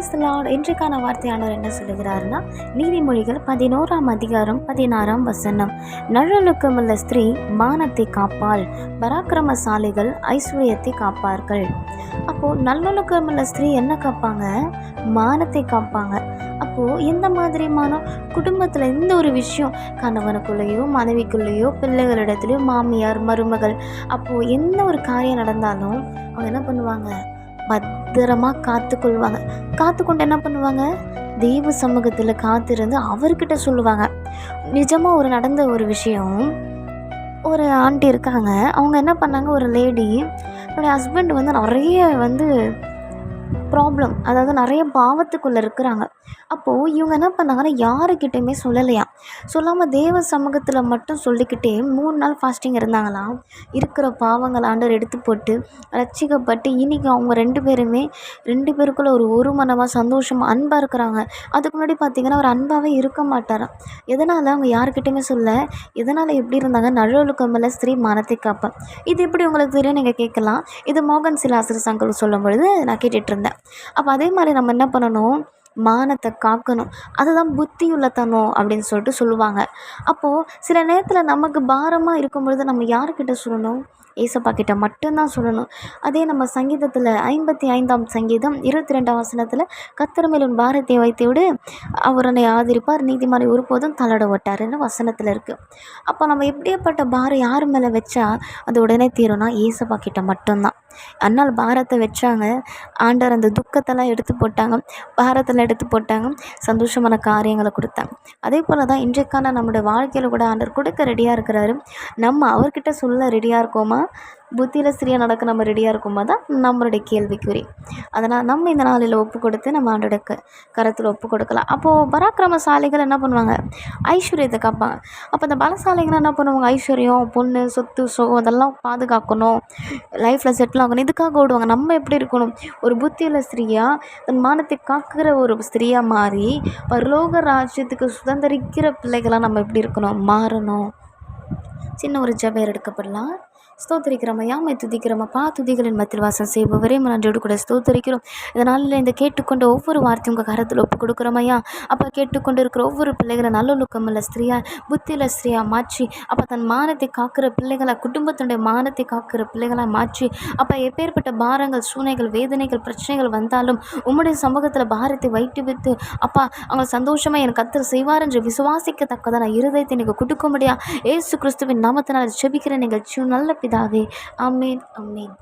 Price Lord இன்றைக்கான வார்த்தையாளர் என்ன சொல்லுகிறாருன்னா நீதிமொழிகள் பதினோராம் அதிகாரம் பதினாறாம் வசனம். நல்லொழுக்கமுள்ள ஸ்திரீ மானத்தை காப்பாள். பராக்கிரமசாலிகள் ஐஸ்வர்யத்தை காப்பார்கள். அப்போது நல்லொழுக்கமுள்ள ஸ்திரீ என்ன காப்பாங்க? மானத்தை காப்பாங்க. அப்போது எந்த மானம் குடும்பத்தில் எந்த ஒரு விஷயம் கணவனுக்குள்ளேயோ மனைவிக்குள்ளேயோ பிள்ளைகளிடத்துலையோ மாமியார் மருமகள் அப்போது எந்த ஒரு காரியம் நடந்தாலும் அவங்க என்ன பண்ணுவாங்க? பத்திரமாக காத்துக்கொள்வாங்க. காத்துக்கொண்டு என்ன பண்ணுவாங்க? தெய்வ சமூகத்தில் காத்திருந்து அவர்கிட்ட சொல்லுவாங்க. நிஜமாக ஒரு நடந்த ஒரு விஷயம். ஒரு ஆண்டி இருக்காங்க. அவங்க என்ன பண்ணாங்க? ஒரு லேடி என்னுடைய ஹஸ்பண்ட் வந்து நிறைய வந்து ப்ராப்ளம் அதாவது நிறைய பாவத்துக்குள்ளே இருக்கிறாங்க. அப்போது இவங்க என்ன பண்ணாங்கன்னா யாருக்கிட்டையுமே சொல்லலையா? சொல்லாமல் தேவ சமூகத்தில் மட்டும் சொல்லிக்கிட்டே மூணு நாள் ஃபாஸ்டிங் இருந்தாங்களாம் இருக்கிற பாவங்கள் ஆண்டவர் எடுத்து போட்டு ரட்சிக்கப்பட்டு இன்றைக்கி அவங்க ரெண்டு பேருமே ரெண்டு பேருக்குள்ள ஒரு ஒரு மனமாக சந்தோஷமாக அன்பாக இருக்கிறாங்க. அதுக்கு முன்னாடி பார்த்திங்கன்னா ஒரு அன்பாகவே இருக்க மாட்டாராம் எதனால் அவங்க யாருக்கிட்டையுமே சொல்ல எதனால் எப்படி இருந்தாங்க? நல்லொழுக்கம் மேலே ஸ்திரீ மனத்தை காப்பேன் இது எப்படி உங்களுக்கு தெரியும்? நீங்கள் கேட்கலாம். இது மோகன் சிலாசர் சங்கர் சொல்லும் பொழுது நான் கேட்டுட்ருந்தேன் அப்போ அதே மாதிரி நம்ம என்ன பண்ணணும்? மானத்தை காக்கணும். அதுதான் புத்தியுள்ளத்தனம் அப்படின்னு சொல்லிட்டு சொல்லுவாங்க. அப்போது சில நேரத்தில் நமக்கு பாரமாக இருக்கும் பொழுது நம்ம யார்கிட்ட சொல்லணும்? ஏசப்பா கிட்ட மட்டும்தான் சொல்லணும். அதே நம்ம சங்கீதத்தில் ஐம்பத்தி ஐந்தாம் சங்கீதம் இருபத்தி ரெண்டாம் வசனத்தில் கத்திரமேலும் பாரத்தை வைத்து விடு அவரனை ஆதரிப்பார் நீதிமறை ஒருபோதும் தளட ஓட்டாருன்னு வசனத்தில் இருக்குது அப்போ நம்ம எப்படியாப்பட்ட பாரம் யார் மேலே வச்சா அது உடனே தீரும்னா ஏசப்பா கிட்ட மட்டும்தான். அன்னால் பாரத்தை வச்சாங்க. ஆண்டவர் அந்த துக்கத்தெல்லாம் எடுத்து போட்டாங்க. பாரத்தில் எடுத்து போட்டாங்க. சந்தோஷமான காரியங்களை கொடுத்தாங்க. அதே போல் தான் இன்றைக்கான நம்முடைய வாழ்க்கையில் கூட ஆண்டவர் கொடுக்க ரெடியாக இருக்கிறாரு. நம்ம அவர்கிட்ட சொல்ல ரெடியாக இருக்கோமா? புத்தியில் சரியாக நடக்க நம்ம ரெடியாக இருக்குமா தான் நம்மளுடைய கேள்விக்குறி. அதனால் நம்ம இந்த நாளில் ஒப்பு கொடுத்து நம்ம ஆண்டோட க கரத்தில் ஒப்பு கொடுக்கலாம். அப்போது பராக்கிரமசாலிகள் என்ன பண்ணுவாங்க? ஐஸ்வர்யத்தை காப்பாங்க. அப்போ இந்த பலசாலிகள் என்ன பண்ணுவாங்க? ஐஸ்வர்யம் பொண்ணு சொத்து சுகம் அதெல்லாம் பாதுகாக்கணும். லைஃப்பில் செட்டில் ஆகணும். இதுக்காக ஓடுவாங்க. நம்ம எப்படி இருக்கணும்? ஒரு புத்தியில் ஸ்திரீயாக தன் மானத்தை காக்கிற ஒரு ஸ்திரீயாக மாறி பரலோக ராஜ்யத்துக்கு சுதந்திரிக்கிற பிள்ளைகளாக நம்ம எப்படி இருக்கணும்? மாறணும். சின்ன ஒரு ஜபேர் எடுக்கப்படலாம். ஸ்தோத்தரிக்கிறோம்? யாமை துதிக்கிறோமப்பா துதிகளின் மத்தியில் வாசம் செய்பவரே நன்றோடு கூட ஸ்தோத்தரிக்கிறோம். இதனால் இந்த கேட்டுக்கொண்ட ஒவ்வொரு வார்த்தையும் உங்கள் கரத்தில் ஒப்பு கொடுக்குறோமையா? அப்போ கேட்டுக்கொண்டு இருக்கிற ஒவ்வொரு பிள்ளைகளை நல்லொழுக்கமுள்ள ஸ்திரீயா புத்தியில் ஸ்திரீயாக மாற்றி அப்போ தன் மானத்தை காக்கிற பிள்ளைகளை குடும்பத்தினுடைய மானத்தை காக்கிற பிள்ளைகளாக மாற்றி அப்போ எப்பேற்பட்ட பாரங்கள் சூனைகள் வேதனைகள் பிரச்சனைகள் வந்தாலும் உம்முடைய சமூகத்தில் பாரத்தை வைத்து விற்று அப்பா அவங்க சந்தோஷமாக என் கத்தர் செய்வார் என்று விசுவாசிக்கத்தக்கதான இருதயத்தை நீங்கள் கொடுக்க முடியா? ஏசு கிறிஸ்துவின் நாமத்தினால் ஜெபிக்கிற நிகழ்ச்சியும் நல்ல பிதாவே. Amen amen